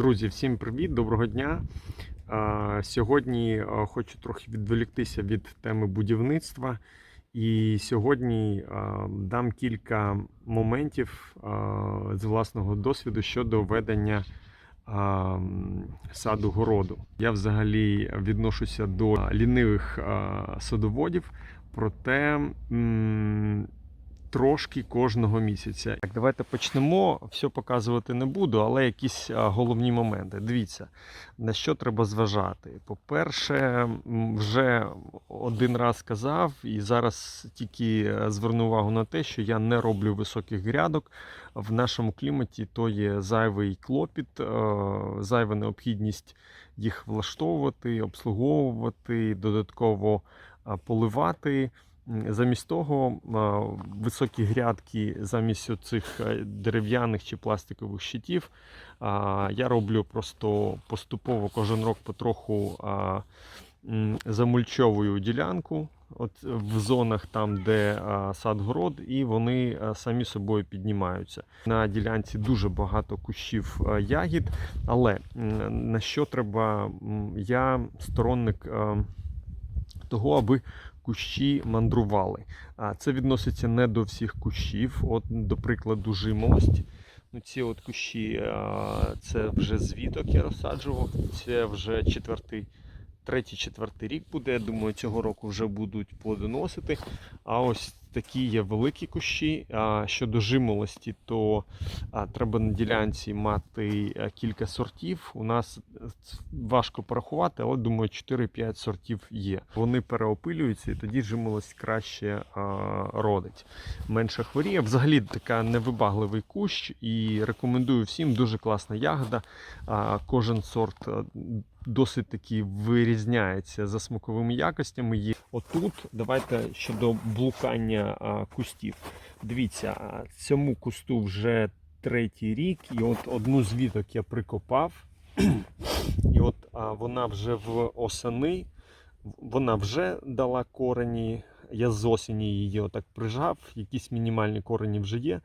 Друзі, всім привіт, доброго дня. Сьогодні хочу трохи відволіктися від теми будівництва. І сьогодні дам кілька моментів з власного досвіду щодо ведення саду городу. Я взагалі відношуся до лінивих садоводів, проте трошки кожного місяця. Так, давайте почнемо. Все показувати не буду, але якісь головні моменти. Дивіться, на що треба зважати. По-перше, вже один раз казав, і зараз тільки е, зверну увагу на те, що я не роблю високих грядок. В нашому кліматі то є зайвий клопіт, е, зайва необхідність їх влаштовувати, обслуговувати, додатково поливати. Замість того, високі грядки, замість цих дерев'яних чи пластикових щитів, я роблю просто поступово кожен рок потроху замульчовую ділянку от в зонах там, де сад-город, і вони самі собою піднімаються. На ділянці дуже багато кущів ягід, але на що треба, я сторонник того, аби кущі мандрували. А це відноситься не до всіх кущів. От, до прикладу, жимолость. Ну, ці от кущі, це вже звіток я розсаджував. Це вже четвертий, третій, четвертий рік буде. Я думаю, цього року вже будуть плодоносити. А ось такі є великі кущі. Щодо жимолості, то треба на ділянці мати кілька сортів. У нас е, важко порахувати, але думаю, 4-5 сортів є. Вони переопилюються, і тоді жимолость краще а, родить. Менше хворіє. Взагалі така невибагливий кущ, і рекомендую всім дуже класна ягода. Кожен сорт досить таки вирізняється за смаковими якостями. Є отут. Давайте щодо блукання кустів. Дивіться, цьому кусту вже третій рік, і от одну з віток я прикопав. І от вона вже в осени, вона вже дала корені. Я з осені її отак прижав, якісь мінімальні корені вже є.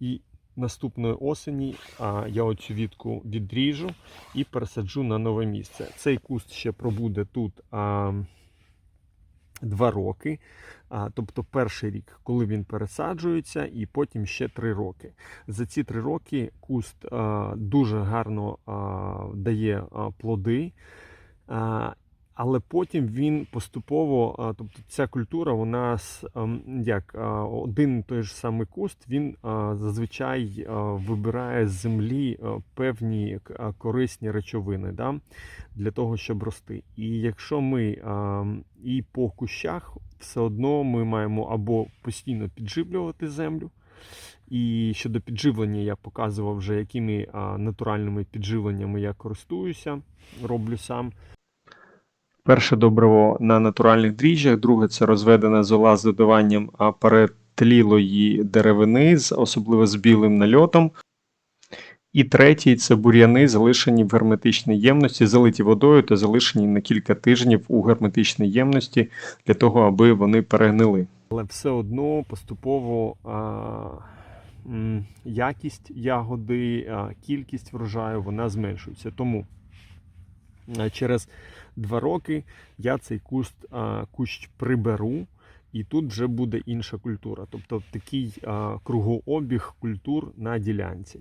І наступної осені а, я оцю вітку відріжу і пересаджу на нове місце. Цей куст ще пробуде тут а, два роки. А, тобто перший рік, коли він пересаджується, і потім ще три роки. За ці три роки куст а, дуже гарно а, дає а, плоди. А, але потім він поступово, тобто ця культура, нас ем, як один той ж самий куст, він зазвичай вибирає з землі певні корисні речовини да, для того, щоб рости. І якщо ми і по кущах все одно ми маємо або постійно підживлювати землю. І щодо підживлення я показував вже, якими натуральними підживленнями я користуюся, роблю сам. Перше добриво на натуральних дріжджах, друге це розведена зола з додаванням перетлілої деревини, з- особливо з білим нальотом. І третій це бур'яни, залишені в герметичній ємності, залиті водою та залишені на кілька тижнів у герметичній ємності для того, аби вони перегнили. Але все одно поступово а, якість ягоди, а, кількість врожаю вона зменшується. Тому через два роки я цей куст, кущ приберу, і тут вже буде інша культура. Тобто такий а, кругообіг культур на ділянці.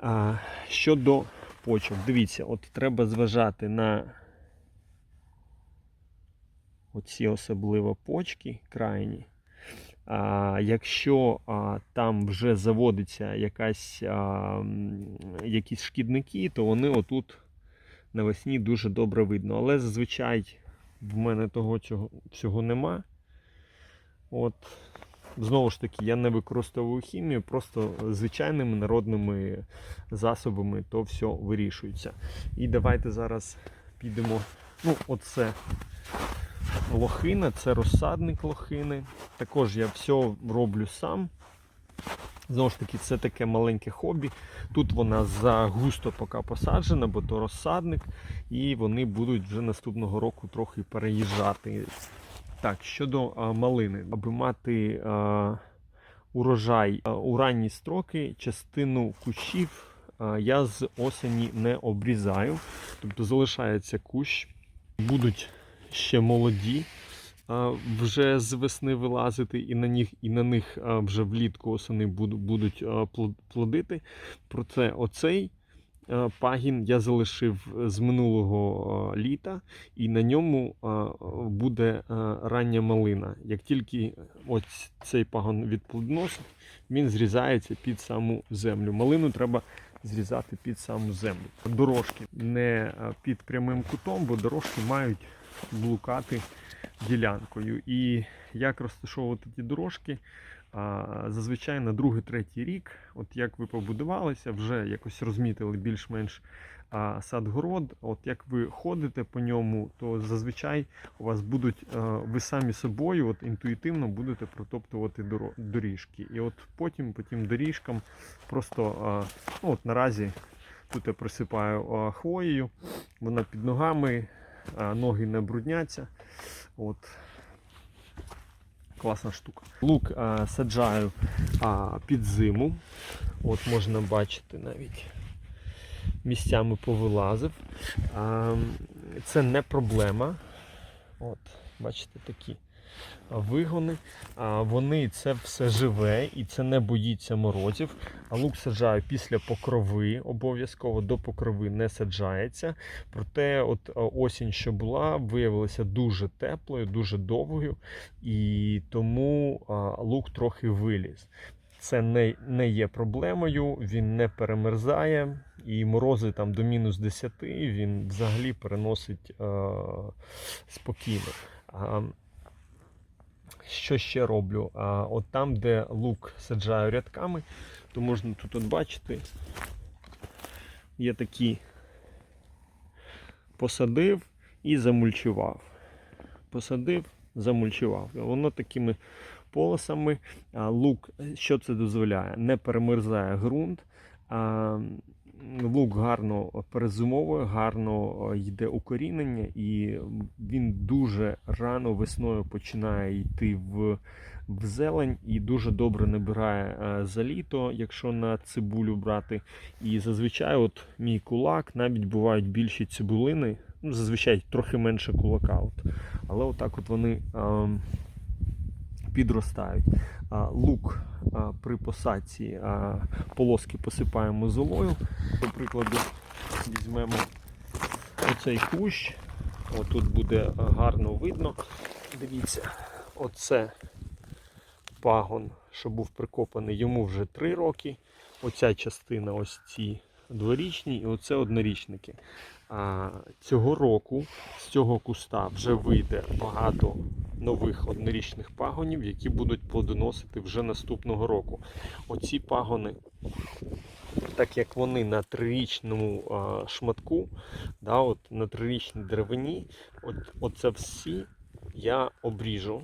А, щодо почок, дивіться, от треба зважати на оці особливо почки крайні. А, якщо а, там вже заводиться якась, а, якісь шкідники, то вони отут навесні дуже добре видно. Але зазвичай в мене того цього, всього нема. От, знову ж таки, я не використовую хімію, просто звичайними народними засобами то все вирішується. І давайте зараз підемо. Ну, оце лохина, це розсадник лохини. Також я все роблю сам. Знову ж таки, це таке маленьке хобі. Тут вона загусто поки посаджена, бо то розсадник, і вони будуть вже наступного року трохи переїжджати. Так, щодо а, малини, аби мати а, урожай а, у ранні строки, частину кущів а, я з осені не обрізаю, тобто залишається кущ, будуть ще молоді. Вже з весни вилазити, і на них, і на них вже влітку осени будуть плодити. Проте оцей пагін я залишив з минулого літа, і на ньому буде рання малина. Як тільки ось цей пагон відплодоносить, він зрізається під саму землю. Малину треба зрізати під саму землю. Дорожки не під прямим кутом, бо дорожки мають блукати ділянкою. І як розташовувати ті дорожки? Зазвичай на другий-третій рік, от як ви побудувалися, вже якось розмітили більш-менш сад-город. От як ви ходите по ньому, то зазвичай у вас будуть ви самі собою, от інтуїтивно будете протоптувати доріжки. І от потім по тим доріжкам просто ну, от наразі тут я присипаю хвоєю, вона під ногами, ноги не брудняться. От. Класна штука. Лук а, саджаю а, під зиму. От можна бачити навіть місцями повилазив. А, це не проблема. От, бачите, такі вигони. Вони це все живе і це не боїться морозів. А лук саджаю після покрови, обов'язково до покрови не саджається. Проте, от осінь, що була, виявилася дуже теплою, дуже довгою, і тому лук трохи виліз. Це не, не є проблемою, він не перемерзає, і морози там до мінус 10 він взагалі переносить е, спокійно. Що ще роблю? А, от там, де лук саджаю рядками, то можна тут от бачити, є такі посадив і замульчував. Посадив, замульчував. Воно такими полосами. Лук, що це дозволяє? Не перемерзає ґрунт. Лук гарно перезимовує, гарно е, йде укорінення, і він дуже рано весною починає йти в, в зелень і дуже добре набирає е, за літо, якщо на цибулю брати. І зазвичай, от мій кулак, навіть бувають більші цибулини, ну, зазвичай трохи менше кулака. От. Але отак от вони. Підростають. Лук при посадці полоски посипаємо золою. До прикладу, візьмемо оцей кущ. Отут буде гарно видно. Дивіться, оце пагон, що був прикопаний, йому вже 3 роки. Оця частина, ось ці дворічні, і оце однорічники. Цього року з цього куста вже вийде багато нових однорічних пагонів, які будуть плодоносити вже наступного року. Оці пагони, так як вони на трирічному шматку, да, от, на трирічній деревині, от, оце всі я обріжу.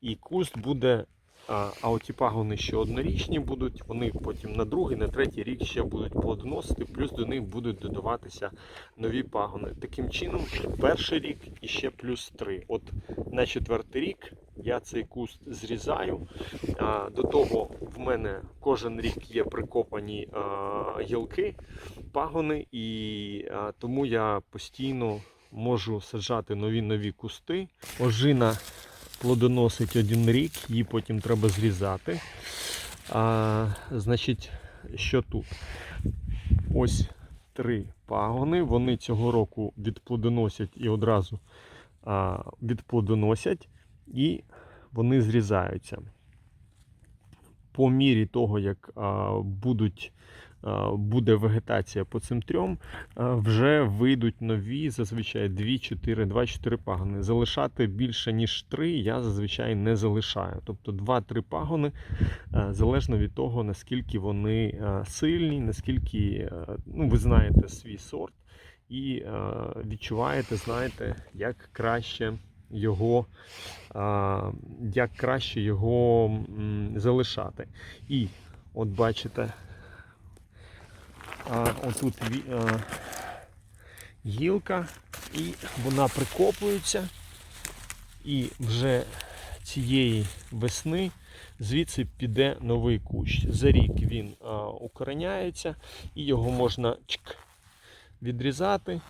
І куст буде. А, оті пагони, що однорічні будуть, вони потім на другий, на третій рік ще будуть плодоносити, плюс до них будуть додаватися нові пагони. Таким чином, перший рік і ще плюс три. От на четвертий рік я цей куст зрізаю. До того в мене кожен рік є прикопані гілки, пагони, і тому я постійно можу саджати нові нові кусти. Ожина плодоносить один рік, її потім треба зрізати. А, Значить, що тут? Ось три пагони. Вони цього року відплодоносять і одразу а, відплодоносять, і вони зрізаються. По мірі того, як а, будуть, буде вегетація по цим трьом, вже вийдуть нові, зазвичай 2-4, 2-4 пагони. Залишати більше, ніж 3 я зазвичай не залишаю. Тобто 2-3 пагони, залежно від того, наскільки вони сильні, наскільки ну, ви знаєте свій сорт і відчуваєте, знаєте, як краще його, як краще його залишати. І от бачите, а, отут а, гілка, і вона прикопується. І вже цієї весни звідси піде новий кущ. За рік він а, укореняється і його можна чик, відрізати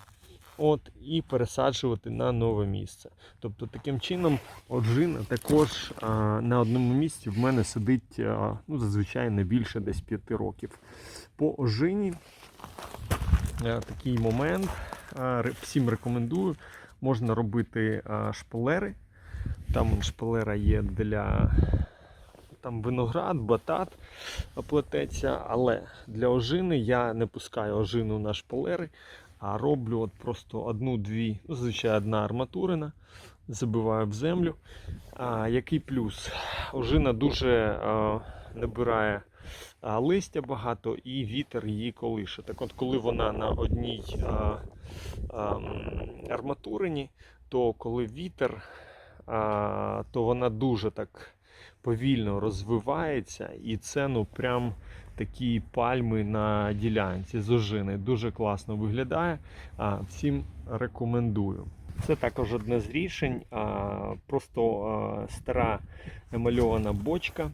от, і пересаджувати на нове місце. Тобто таким чином оджина також а, на одному місці в мене сидить а, ну, зазвичай не більше десь 5 років. По ожині такий момент. Всім рекомендую. Можна робити шпалери. Там шпалера є для там виноград, батат плететься, але для ожини я не пускаю ожину на шпалери, а роблю от просто одну-дві, ну, зазвичай одна арматурина, забиваю в землю. А, який плюс? Ожина дуже а, набирає листя багато і вітер її колише. Так от, коли вона на одній а, а, арматурині, то коли вітер, а, то вона дуже так повільно розвивається, і це ну прям такі пальми на ділянці з ожини. Дуже класно виглядає. А, всім рекомендую. Це також одне з рішень. А, просто а, стара емальована бочка.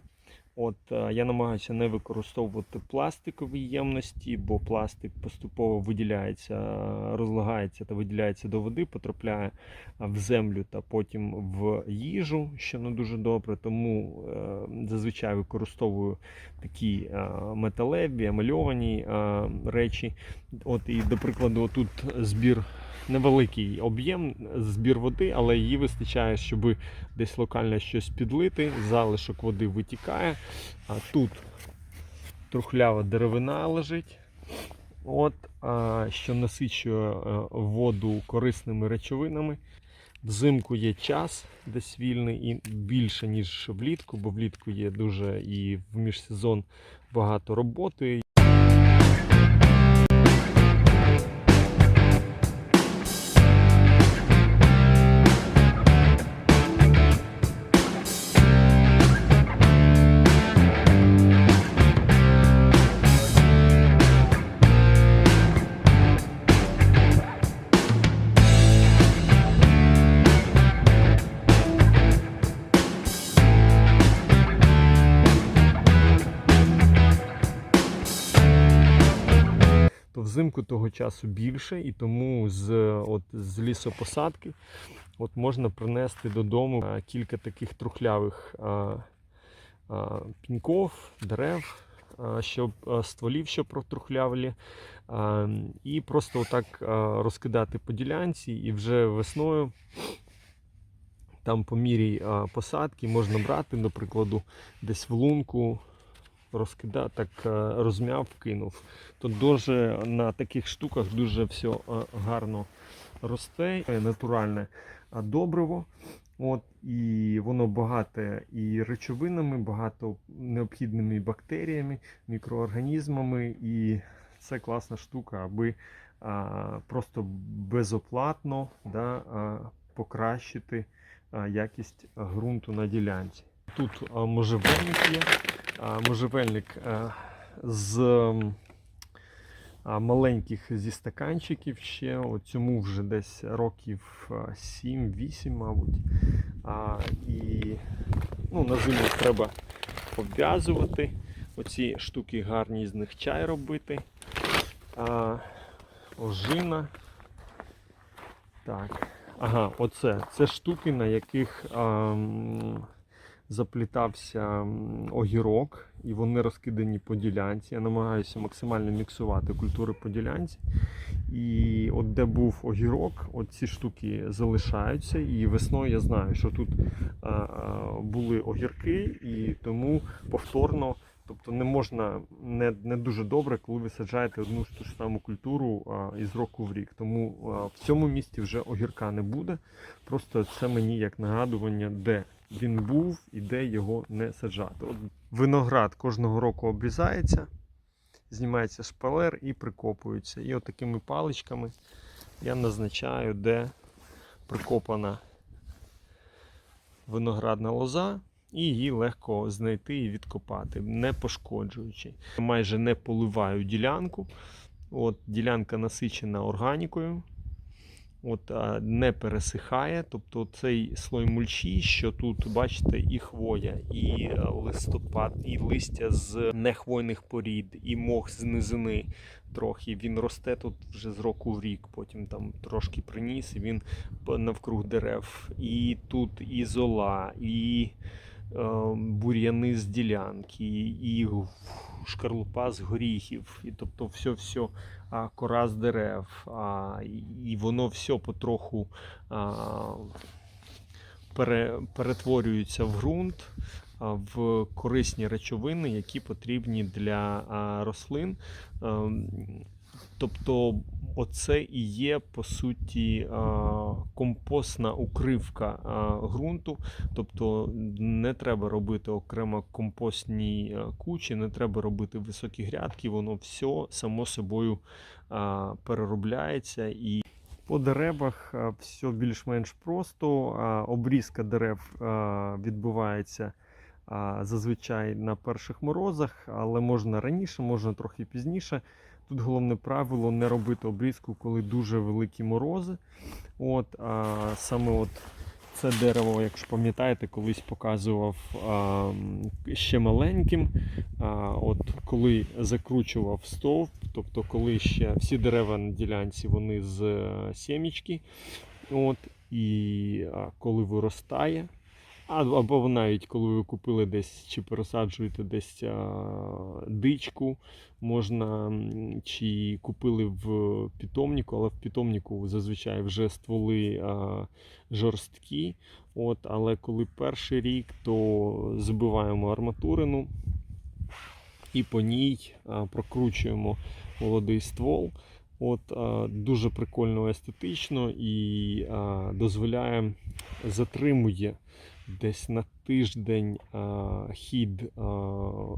От е, я намагаюся не використовувати пластикові ємності, бо пластик поступово виділяється, е, розлагається та виділяється до води, потрапляє е, в землю та потім в їжу, що не дуже добре. Тому зазвичай використовую такі металеві, емальовані е, речі. От і до прикладу, тут збір. Невеликий об'єм збір води, але її вистачає, щоб десь локально щось підлити, залишок води витікає. А тут трухлява деревина лежить, от, що насичує е, воду корисними речовинами. Взимку є час десь вільний і більше, ніж влітку, бо влітку є дуже і в міжсезон багато роботи. Взимку того часу більше, і тому з, от, з лісопосадки от, можна принести додому а, кілька таких трухлявих а, а, піньков, дерев, а, щоб а, стволів, що протрухлявлі, а, і просто отак а, розкидати по ділянці, і вже весною. Там по мірі а, посадки можна брати, до прикладу, десь в лунку розкидав, так е, розм'яв, кинув. То дуже на таких штуках дуже все гарно росте, Е, натуральне добриво. От, і воно багате і речовинами, багато необхідними бактеріями, мікроорганізмами. І це класна штука, аби а, просто безоплатно да, а, покращити а, якість ґрунту на ділянці. Тут а, можжевельник є. А, можжевельник з маленьких зі стаканчиків ще. От цьому вже десь років 7-8, мабуть. І ну, на зиму треба обв'язувати. Оці штуки гарні, з них чай робити. Ожина. Так. Ага, оце. Це штуки, на яких а, заплітався огірок, і вони розкидані по ділянці. Я намагаюся максимально міксувати культури по ділянці. І от де був огірок, от ці штуки залишаються. І весною я знаю, що тут а, а, були огірки, і тому повторно. Тобто не можна не, не дуже добре, коли ви саджаєте одну ж ту ж саму культуру а, із року в рік. Тому а, в цьому місці вже огірка не буде. Просто це мені як нагадування, де він був і де його не саджати. От виноград кожного року обрізається, знімається шпалер і прикопується. І от такими паличками я назначаю, де прикопана виноградна лоза. І її легко знайти і відкопати, не пошкоджуючи. Майже не поливаю ділянку. От, Ділянка насичена органікою. От, не пересихає. Тобто цей слой мульчі, що тут бачите, і хвоя, і е, листопад, і листя з нехвойних порід, і мох з низини трохи. Він росте тут вже з року в рік, потім там трошки приніс, і він навкруг дерев. І тут і зола, і е, бур'яни з ділянки, і шкарлупа з горіхів, і тобто все-все а, кора з дерев, а, і- воно все потроху а, пере, перетворюється в ґрунт, а, в корисні речовини, які потрібні для а, рослин. Ем, Тобто, оце і є по суті компостна укривка ґрунту. Тобто не треба робити окремо компостні кучі, не треба робити високі грядки, воно все само собою переробляється і. По деревах все більш-менш просто. Обрізка дерев відбувається зазвичай на перших морозах, але можна раніше, можна трохи пізніше. Тут головне правило не робити обрізку, коли дуже великі морози. От, а саме от це дерево, якщо пам'ятаєте, колись показував а, ще маленьким. А, от коли закручував стовп, тобто коли ще всі дерева на ділянці вони з е, сімічки, от, і а, коли виростає, або навіть коли ви купили десь чи пересаджуєте десь дичку, можна чи купили в питомнику, але в питомнику зазвичай вже стволи жорсткі. От, але коли перший рік, то збиваємо арматурину і по ній прокручуємо молодий ствол. От, дуже прикольно естетично і дозволяє, затримує десь на тиждень хід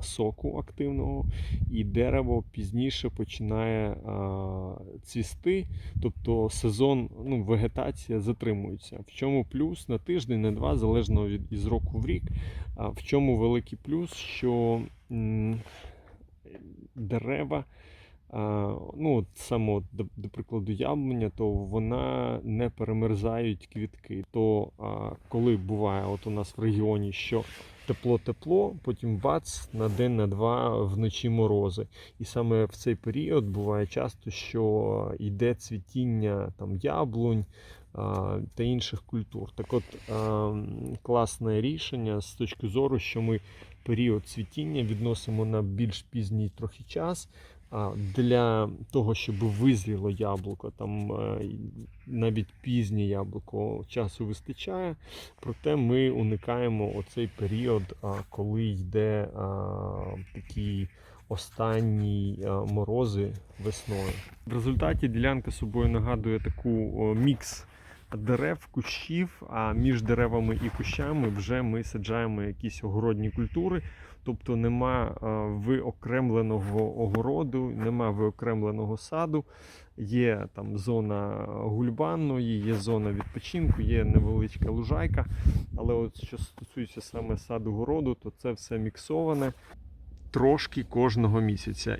соку активного, і дерево пізніше починає цвісти, тобто сезон, ну, вегетація затримується. В чому плюс на тиждень, на два, залежно від із року в рік. В чому великий плюс, що дерева. А, ну, от саме от, до, до прикладу, яблуня, то вона не перемерзають квітки. То а, коли буває, от у нас в регіоні, що тепло-тепло, потім бац, на день, на два вночі морози. І саме в цей період буває часто, що йде цвітіння там яблунь та інших культур. Так от класне рішення з точки зору, що ми період цвітіння відносимо на більш пізній трохи час. Для того, щоб визріло яблуко, там е, навіть пізнє яблуко часу вистачає. Проте ми уникаємо оцей період, коли йде такі останні морози весною. В результаті ділянка собою нагадує таку мікс дерев, кущів, а між деревами і кущами вже ми саджаємо якісь огородні культури. Тобто нема а, виокремленого огороду, нема виокремленого саду. Є там зона гульбанної, є зона відпочинку, є невеличка лужайка. Але от що стосується саме саду городу, то це все міксоване трошки кожного місяця.